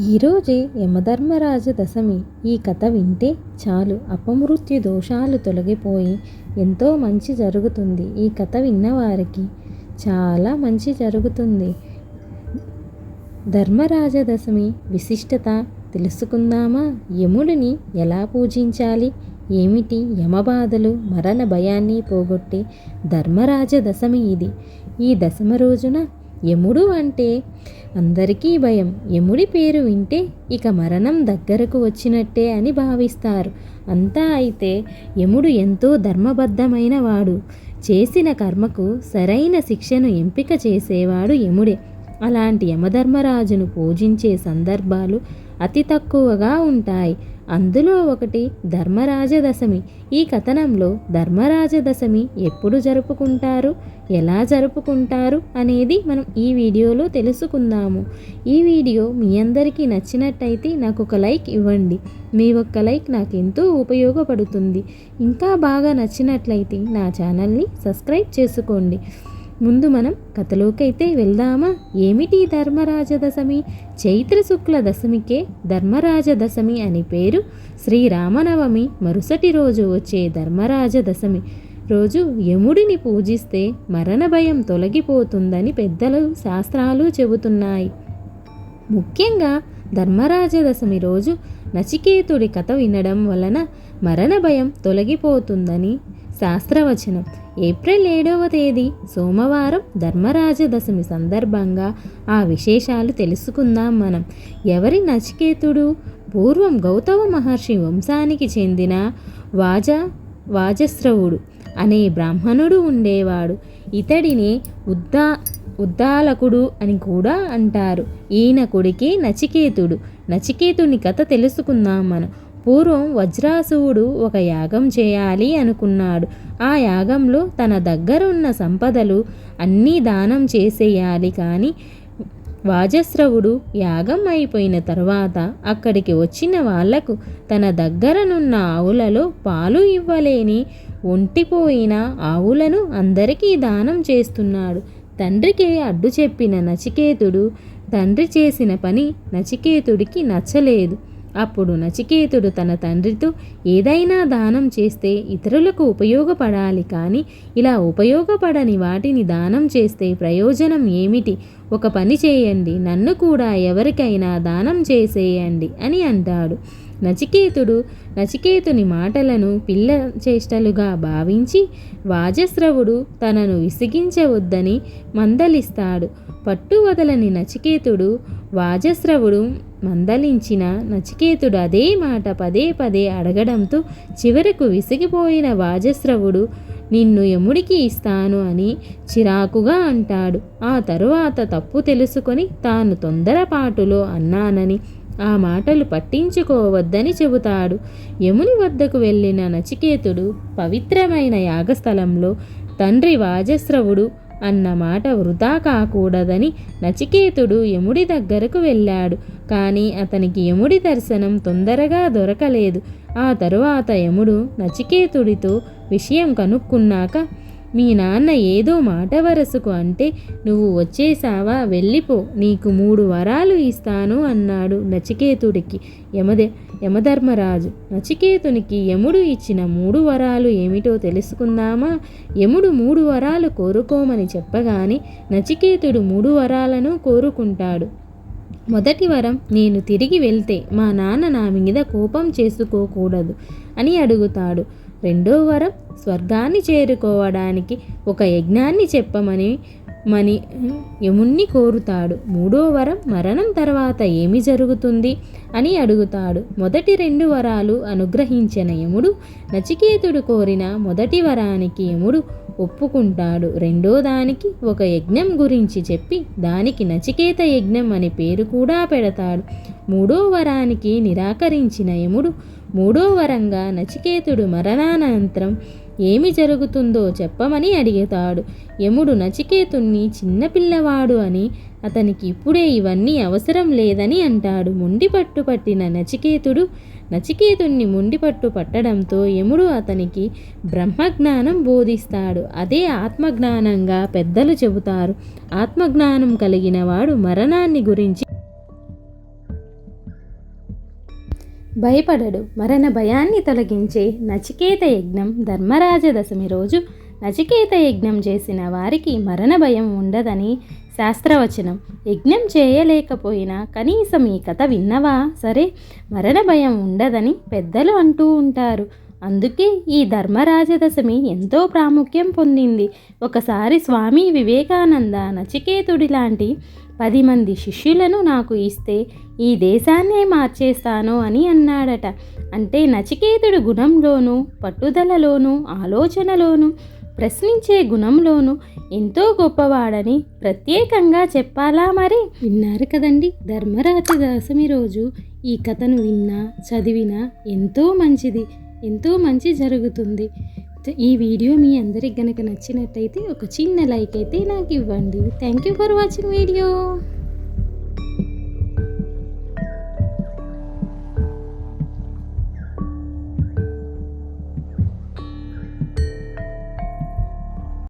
ఈరోజే యమధర్మరాజు దశమి ఈ కథ వింటే చాలు అపమృత్యు దోషాలు తొలగిపోయి ఎంతో మంచి జరుగుతుంది ఈ కథ విన్నవారికి చాలా మంచి జరుగుతుంది. ధర్మరాజ దశమి విశిష్టత తెలుసుకుందామా? యముడిని ఎలా పూజించాలి? ఏమిటి యమబాధలు మరణ భయాన్ని పోగొట్టే ధర్మరాజ దశమి ఇది. ఈ దశమ రోజున యముడు అంటే అందరికీ భయం. యముడి పేరు వింటే ఇక మరణం దగ్గరకు వచ్చినట్టే అని భావిస్తారు. అంతా అయితే యముడు ఎంతో ధర్మబద్ధమైన వాడు. చేసిన కర్మకు సరైన శిక్షను ఎంపిక చేసేవాడు యముడే. అలాంటి యమధర్మరాజును పూజించే సందర్భాలు అతి తక్కువగా ఉంటాయి. అందులో ఒకటి ధర్మరాజ దశమి ఈ కథనంలో ధర్మరాజ దశమి ఎప్పుడు జరుపుకుంటారు? ఎలా జరుపుకుంటారు? అనేది మనం ఈ వీడియోలో తెలుసుకుందాము. ఈ వీడియో మీ అందరికీ నచ్చినట్టయితే నాకు ఒక లైక్ ఇవ్వండి. మీ ఒక్క లైక్ నాకు ఎంతో ఉపయోగపడుతుంది. ఇంకా బాగా నచ్చినట్లయితే నా ఛానల్ని సబ్స్క్రైబ్ చేసుకోండి. ముందు మనం కథలోకైతే వెళ్దామా? ఏమిటి ధర్మరాజ దశమి చైత్ర శుక్ల దశమికే ధర్మరాజ దశమి అని పేరు. శ్రీరామనవమి మరుసటి రోజు వచ్చే ధర్మరాజ దశమి రోజు యముడిని పూజిస్తే మరణ భయం తొలగిపోతుందని పెద్దలు శాస్త్రాలు చెబుతున్నాయి. ముఖ్యంగా ధర్మరాజ దశమి రోజు నచికేతుడి కథ వినడం వలన మరణ భయం తొలగిపోతుందని శాస్త్రవచనం. ఏప్రిల్ ఏడవ తేదీ సోమవారం ధర్మరాజ దశమి సందర్భంగా ఆ విశేషాలు తెలుసుకుందాం మనం. ఎవరి నచికేతుడు? పూర్వం గౌతమ మహర్షి వంశానికి చెందిన వాజ వాజశ్రవుడు అనే బ్రాహ్మణుడు ఉండేవాడు. ఇతడిని ఉద్దా ఉద్దాలకుడు అని కూడా అంటారు. ఈయన కొడుకే నచికేతుడు. నచికేతుని కథ తెలుసుకుందాం మనం. పూర్వం వజ్రాసువుడు ఒక యాగం చేయాలి అనుకున్నాడు. ఆ యాగంలో తన దగ్గరున్న సంపదలు అన్నీ దానం చేసేయాలి కానీ వాజశ్రవుడు యాగం అయిపోయిన తర్వాత అక్కడికి వచ్చిన వాళ్ళకు తన దగ్గరనున్న ఆవులలో పాలు ఇవ్వలేని ఒంటిపోయిన ఆవులను అందరికీ దానం చేస్తున్నాడు. తండ్రికి అడ్డు చెప్పిన నచికేతుడు తండ్రి చేసిన పని నచికేతుడికి నచ్చలేదు. అప్పుడు నచికేతుడు తన తండ్రితో ఏదైనా దానం చేస్తే ఇతరులకు ఉపయోగపడాలి కానీ ఇలా ఉపయోగపడని వాటిని దానం చేస్తే ప్రయోజనం ఏమిటి? ఒక పని చేయండి నన్ను కూడా ఎవరికైనా దానం చేసేయండి అని అంటాడు. నచికేతుడు నచికేతుని మాటలను పిల్ల చేష్టలుగా భావించి వాజశ్రవుడు తనను విసిగించవద్దని మందలిస్తాడు. పట్టువదలని నచికేతుడు వాజశ్రవుడు మందలించిన నచికేతుడు అదే మాట పదే పదే అడగడంతో చివరకు విసిగిపోయిన వాజశ్రవుడు నిన్ను యముడికి ఇస్తాను అని చిరాకుగా అంటాడు. ఆ తరువాత తప్పు తెలుసుకొని తాను తొందరపాటులో అన్నానని ఆ మాటలు పట్టించుకోవద్దని చెబుతాడు. యముని వద్దకు వెళ్ళిన నచికేతుడు పవిత్రమైన యాగస్థలంలో తండ్రి వాజశ్రవుడు అన్న మాట వృధా కాకూడదని నచికేతుడు యముడి దగ్గరకు వెళ్ళాడు. కానీ అతనికి యముడి దర్శనం తొందరగా దొరకలేదు. ఆ తరువాత యముడు నచికేతుడితో విషయం కనుక్కున్నాక మీ నాన్న ఏదో మాట వరసకు అంటే నువ్వు వచ్చేసావా వెళ్ళిపో. నీకు మూడు వరాలు ఇస్తాను అన్నాడు నచికేతుడికి యమదే యమధర్మరాజు. నచికేతునికి యముడు ఇచ్చిన మూడు వరాలు ఏమిటో తెలుసుకుందామా? యముడు మూడు వరాలు కోరుకోమని చెప్పగానే నచికేతుడు మూడు వరాలను కోరుకుంటాడు. మొదటి వరం నేను తిరిగి వెళ్తే మా నాన్న నా మీద కోపం చేసుకోకూడదు అని అడుగుతాడు. రెండో వరం స్వర్గాన్ని చేరుకోవడానికి ఒక యజ్ఞాన్ని చెప్పమని మని యముణ్ణి కోరుతాడు. మూడో వరం మరణం తర్వాత ఏమి జరుగుతుంది అని అడుగుతాడు. మొదటి రెండు వరాలు అనుగ్రహించిన యముడు నచికేతుడు కోరిన మొదటి వరానికి యముడు ఒప్పుకుంటాడు. రెండో దానికి ఒక యజ్ఞం గురించి చెప్పి దానికి నచికేత యజ్ఞం అనే పేరు కూడా పెడతాడు. మూడో వరానికి నిరాకరించిన యముడు మూడో వరంగా నచికేతుడు మరణానంతరం ఏమి జరుగుతుందో చెప్పమని అడిగుతాడు. యముడు నచికేతుణ్ణి చిన్నపిల్లవాడు అని అతనికి ఇప్పుడే ఇవన్నీ అవసరం లేదని అంటాడు. ముండి పట్టు పట్టిన నచికేతుడు నచికేతుణ్ణి ముండిపట్టు పట్టడంతో యముడు అతనికి బ్రహ్మజ్ఞానం బోధిస్తాడు. అదే ఆత్మజ్ఞానంగా పెద్దలు చెబుతారు. ఆత్మజ్ఞానం కలిగిన వాడు మరణాన్ని గురించి భయపడడు. మరణ భయాన్ని తొలగించే నచికేత యజ్ఞం ధర్మరాజ దశమి రోజు నచికేత యజ్ఞం చేసిన వారికి మరణ భయం ఉండదని శాస్త్రవచనం. యజ్ఞం చేయలేకపోయినా కనీసం ఈ కథ విన్నవా? సరే మరణ భయం ఉండదని పెద్దలు అంటూ ఉంటారు. అందుకే ఈ ధర్మరాజదశమి ఎంతో ప్రాముఖ్యం పొందింది. ఒకసారి స్వామి వివేకానంద నచికేతుడి లాంటి పది మంది శిష్యులను నాకు ఇస్తే ఈ దేశాన్నే మార్చేస్తాను అని అన్నాడట. అంటే నచికేతుడు గుణంలోనూ పట్టుదలలోనూ ఆలోచనలోనూ ప్రశ్నించే గుణంలోనూ ఎంతో గొప్పవాడని ప్రత్యేకంగా చెప్పాలా మరి? విన్నారు కదండి ధర్మరాజ దశమి రోజు. ఈ కథను విన్నా చదివినా ఎంతో మంచిది ఎంతో మంచి జరుగుతుంది. ఈ వీడియో మీ అందరికి గనక నచ్చినట్టయితే ఒక చిన్న లైక్ అయితే నాకు ఇవ్వండి. Thank you for watching video